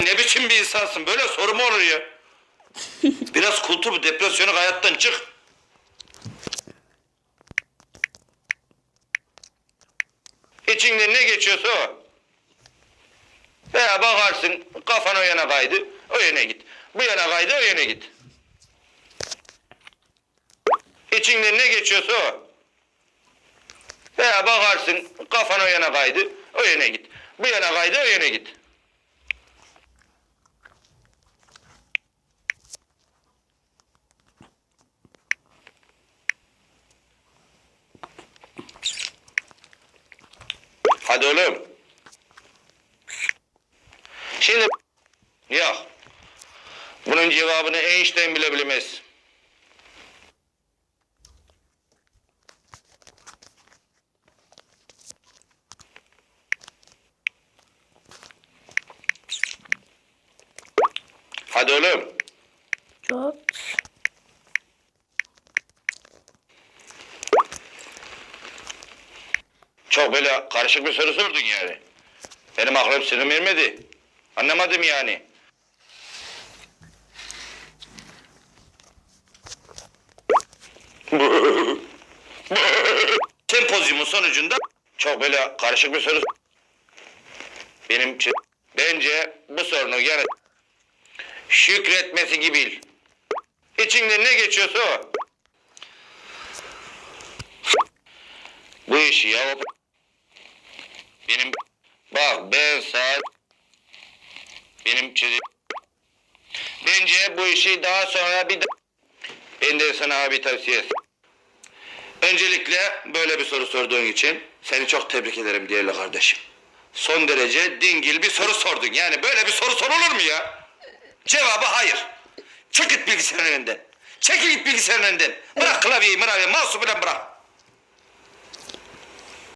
Ne biçim bir insansın? Böyle soru mu olur ya? Biraz kultur bu depresyonu hayattan çık. İçinden ne geçiyorsa o. Veya bakarsın kafan o yana kaydı, o yana git. Bu yana kaydı, o yana git. İçinden ne geçiyorsa o. Veya bakarsın kafan o yana kaydı, o yana git. Bu yana kaydı, o yana git. Hadi oğlum. Şimdi yok. Bunun cevabını Einstein bile bilemez. Hadi oğlum. Çok. Çok böyle karışık bir soru sordun yani. Benim aklım sınır vermedi. Anlamadım yani. Sempozyumun sonucunda çok böyle karışık bir soru benim için bence bu sorunun yani şükretmesi gibi. İçinde ne geçiyorsa o. Bu işi ya. Benim bak ben saat benim çocuk bence bu işi daha sonra bir ben de sana bir tavsiye Öncelikle böyle bir soru sorduğun için seni çok tebrik ederim değerli kardeşim. Son derece dingil bir soru sordun. Yani böyle bir soru sorulur mu ya? Cevabı hayır. Çık git bilgisayarın önünden. Çekil git bilgisayarın önünden. Bırak klavyeyi, mıravyeyi, mouse'u bırak.